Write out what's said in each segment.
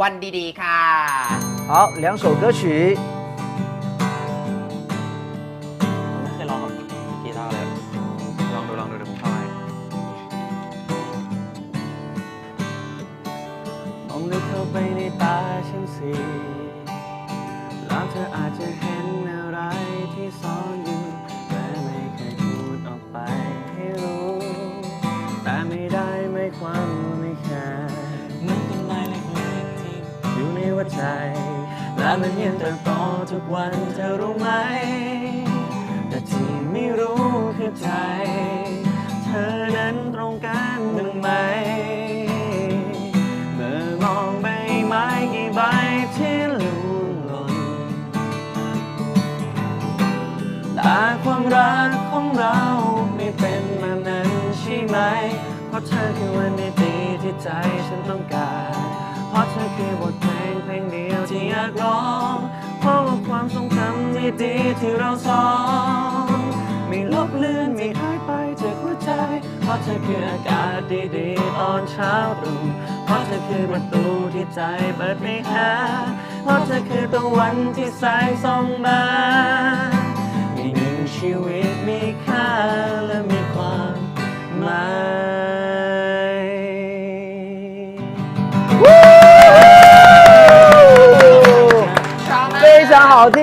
วันดีๆ ค่ะ 好，两首歌曲， ไม่เคยร้องกับกีตาร์เลย ลองดูลองดูเดี๋ยวผมเข้าให้ มองลึกเข้าไปในตาฉันสิแล้วเธออาจ จ ใจ และมันยังเติบโตทุกวันเธอรู้ไหม แต่ที่ไม่รู้คือใจ เธอนั้นตรงกันบ้างไหม เมื่อมองใบไม้กี่ใบที่ล่วงหล่นแต่ความรักของเราไม่เป็นแบบนั้นใช่ไหม เพราะเธอคือวันดีๆที่ใจฉันต้องการ อยากร้อง เพราะว่าความทรงจำดีๆที่เราสองไม่ลบเลือนไม่หายไปจากหัวใจ เพราะเธอคืออากาศดีๆตอนเช้าตรู่เพราะเธอคือประตูที่ใจเปิดไม่หาเพราะเธอคือตะวันที่แสงส่องมา 常好听，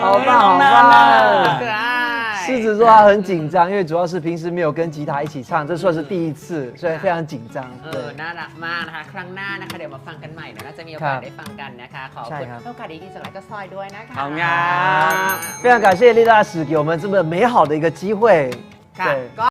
好棒好棒。可爱狮子座他很紧张，因为主要是平时没有跟吉他一起唱，这算是第一次，所以非常紧张。 เอ 对 อ น่ารักมากนะคะ ครั้งหน้านะคะ เดี๋ยวมาฟังกันใหม่นะน่าจะมีโอกา ครั ส บ ได้ฟังกันนะคะ ขอบ ใช่ คุณ ครับ โอกาสดีๆจากไลฟ์ก็ซอยด้วยนะคะ 好呀非常感谢丽大使给我们这么美好的一个机会。 ค่ะ 对。 ก็